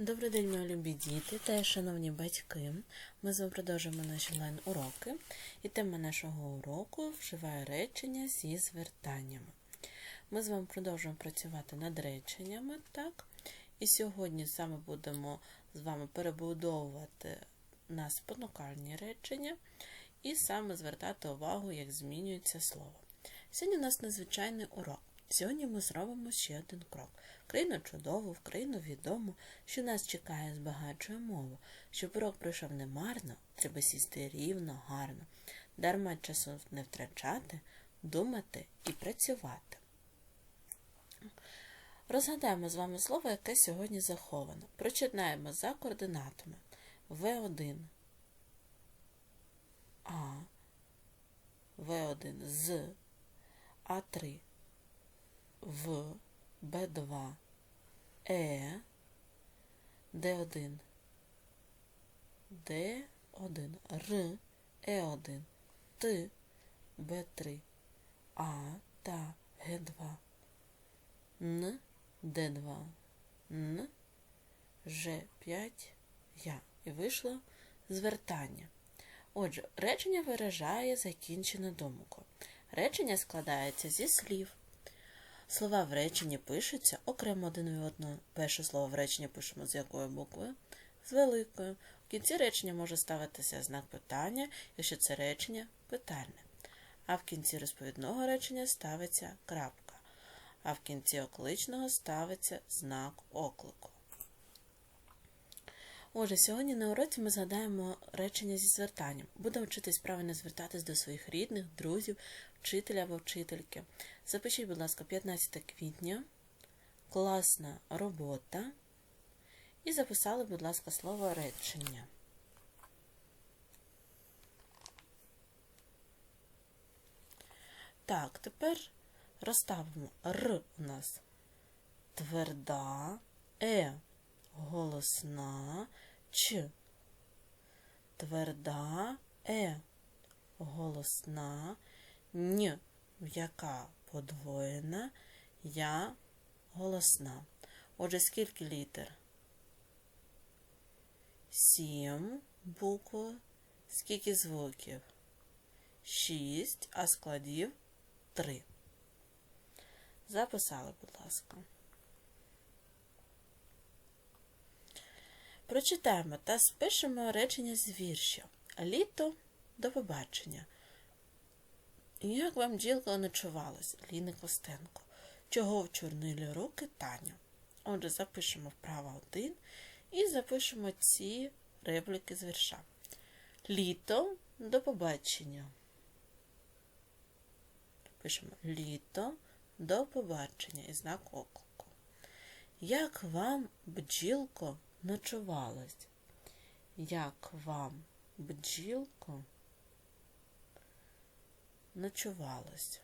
Добрий день, мої любі діти та шановні батьки. Ми з вами продовжуємо наші онлайн-уроки. І тема нашого уроку вживає речення зі звертаннями. Ми з вами продовжуємо працювати над реченнями, так? І сьогодні саме будемо з вами перебудовувати на спонукальні речення і саме звертати увагу, як змінюється слово. Сьогодні у нас надзвичайний урок. Сьогодні ми зробимо ще один крок. В країну чудову, в країну відому, що нас чекає, збагачує мову. Щоб урок пройшов не марно, треба сісти рівно, гарно, дарма часу не втрачати, думати і працювати. Розгадаємо з вами слово, яке сьогодні заховано. Прочитаємо за координатами В1 А, В1 з А3 в Б2 Е. Д1 Д1 Р. Е1 Т. Б3 А та Г2 Н. Д2 Н. Ж5 Я. І вийшло звертання. Отже, речення виражає закінчену думку. Речення складається зі слів. Слова в реченні пишуться окремо один від одного. Перше слово в реченні пишемо з якою буквою? З великою. В кінці речення може ставитися знак питання, якщо це речення питальне. А в кінці розповідного речення ставиться крапка. А в кінці окличного ставиться знак оклику. Отже, сьогодні на уроці ми згадаємо речення зі звертанням. Будемо вчитись правильно звертатись до своїх рідних, друзів, вчителя або вчительки. Запишіть, будь ласка, 15 квітня, класна робота. І записали, будь ласка, слово речення. Так, тепер розставимо Р у нас тверда, Е голосна, Ч. Тверда, Е голосна, Н м'яка подвоєна, Я голосна. Отже, скільки літер? Сім букв. Скільки звуків? Шість, а складів три. Записали, будь ласка. Прочитаємо та спишемо речення з віршів. Літо до побачення. Як вам ділка ночувалась, Ліни Костенко? Чого в чорнилі руки Таню? Отже, запишемо вправо один і запишемо ці репліки з вірша. Літо до побачення. Пишемо літо до побачення і знак оклику. Як вам, бджілко, ночувалось? Як вам, бджілко, ночувалось?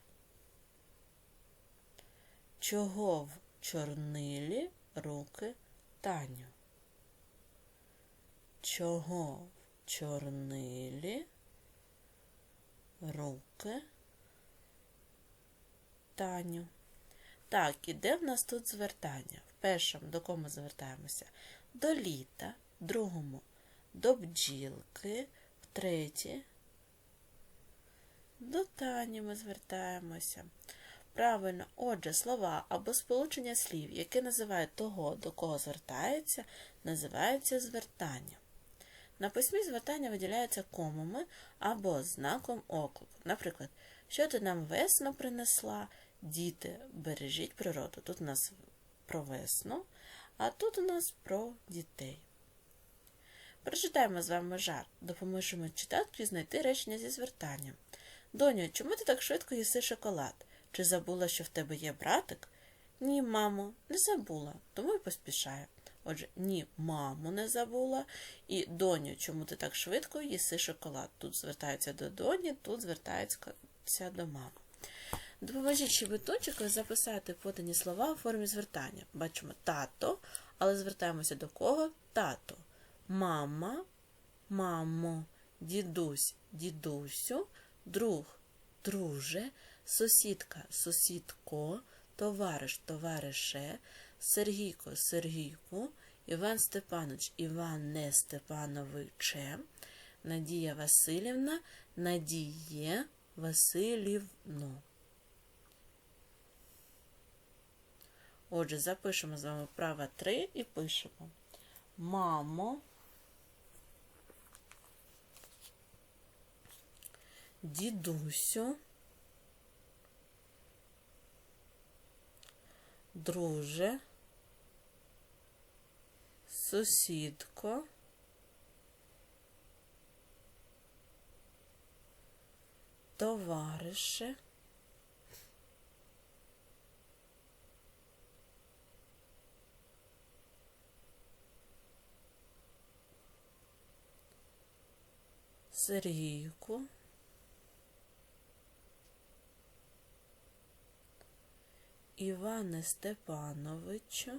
Чого в чорнилі руки Таню? Чого в чорнилі руки Таню? Так, і де в нас тут звертання? В першому до кого ми звертаємося? До літа, в другому до бджілки, в третє до Тані ми звертаємося. Правильно, отже, слова або сполучення слів, яке називають того, до кого звертається, називаються звертанням. На письмі звертання виділяються комами або знаком оклику. Наприклад, що ти нам весно принесла? Діти, бережіть природу. Тут у нас про весну, а тут у нас про дітей. Прочитаємо з вами жарт. Допоможемо читати знайти речення зі звертанням. Доню, чому ти так швидко їси шоколад? Чи забула, що в тебе є братик? Ні, мамо, не забула, тому й поспішаю. Отже, ні, маму не забула. І доню, чому ти так швидко їси шоколад? Тут звертається до доні, тут звертається до мами. Допоможіть щебеточку записати подані слова у формі звертання. Бачимо тато, але звертаємося до кого? Тато. Мама, мамо, дідусь, дідусю, друг, друже, сусідка, сусідко, товариш, товарише, Сергійко, Сергійку Іван Степанович Іване Степановиче, Надія Васильівна Надіє Васильівну. Отже, запишемо з вами право 3 і пишемо. Мамо. Дідусю. Друже. Сусідко. Товарише. Сергійку. Іване Степановичу.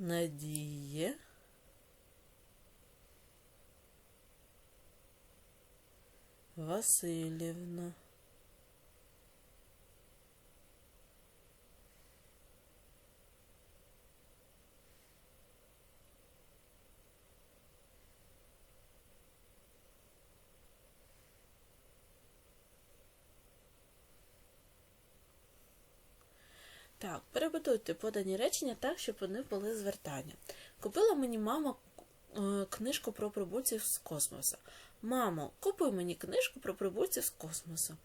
Надіє. Васильівна. Так, перебудуйте подані речення так, щоб вони були звертання. Купила мені мама е, книжку про прибульців з космосу. Мамо, купуй мені книжку про прибульців з космосу.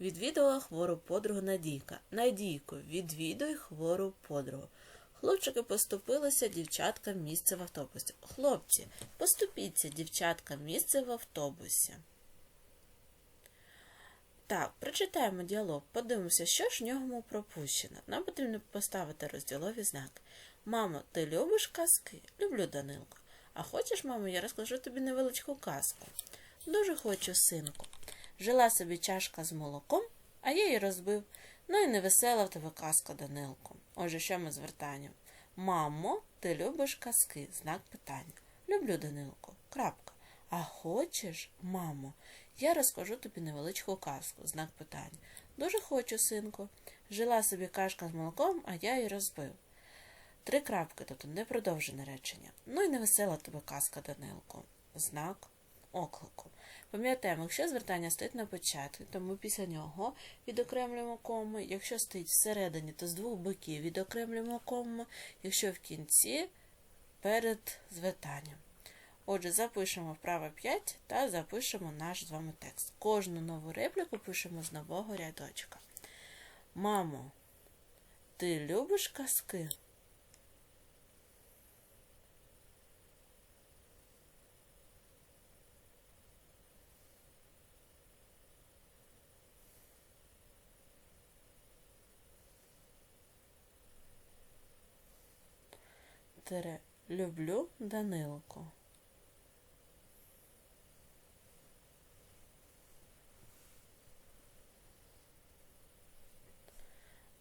Відвідала хвору подругу Надійка. Надійко, відвідуй хвору подругу. Хлопчики поступилися дівчаткам місце в автобусі. Хлопці, поступіться дівчаткам місце в автобусі. Так, прочитаємо діалог, подивимося, що ж в ньому пропущено. Нам потрібно поставити розділові знаки. Мамо, ти любиш казки? Люблю Данилко. А хочеш, мамо, я розкажу тобі невеличку казку. Дуже хочу, синку. Жила собі чашка з молоком, а я її розбив. Ну і невесела в тебе казка, Данилко. Отже, що ми звертаємо? Мамо, ти любиш казки? Знак питання. Люблю, Данилко. Крапка. А хочеш, мамо, я розкажу тобі невеличку казку, знак питання. Дуже хочу, синку. Жила собі кашка з молоком, а я її розбив. Три крапки, тобто непродовжене речення. Ну і невесела тобі казка, Данилко. Знак оклику. Пам'ятаємо, якщо звертання стоїть на початку, то ми після нього відокремлюємо кому. Якщо стоїть всередині, то з двох боків відокремлюємо кому, якщо в кінці перед звертанням. Отже, запишемо вправо 5 та запишемо наш з вами текст. Кожну нову репліку пишемо з нового рядочка. Мамо, ти любиш казки? Тере, люблю Данилко.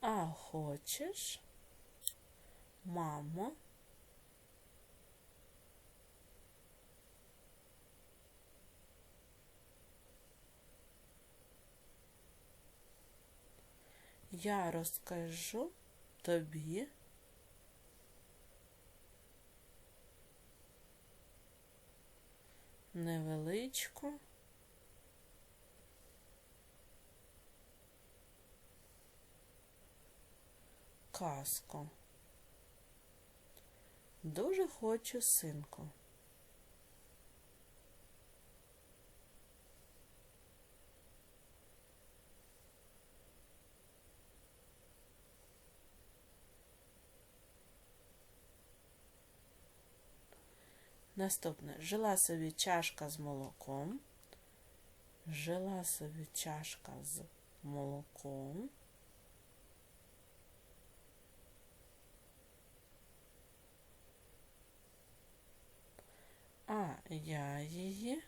А хочеш, мамо? Я розкажу тобі. Невеличку. Казку. Дуже хочу синку. Наступне жила собі чашка з молоком. Жила собі чашка з молоком. а я її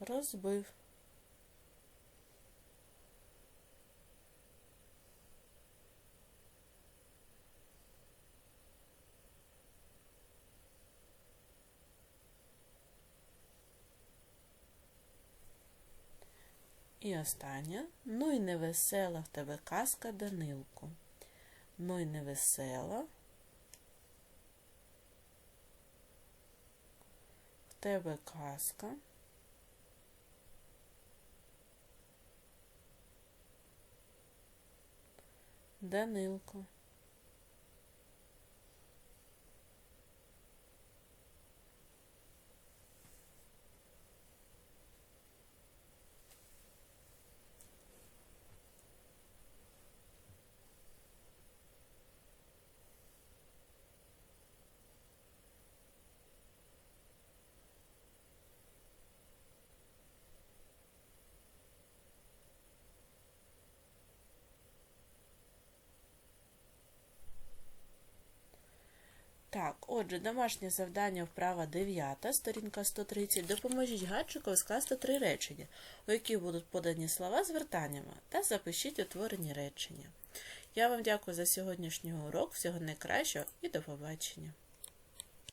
розбив. І остання, ну й невесела в тебе казка Данилку. Ну й невесела. В тебе казка. Данилко. Так, отже, домашнє завдання вправа 9, сторінка 130. Допоможіть гадчику скласти три речення, у які будуть подані слова звертаннями, та запишіть утворені речення. Я вам дякую за сьогоднішній урок. Всього найкращого і до побачення.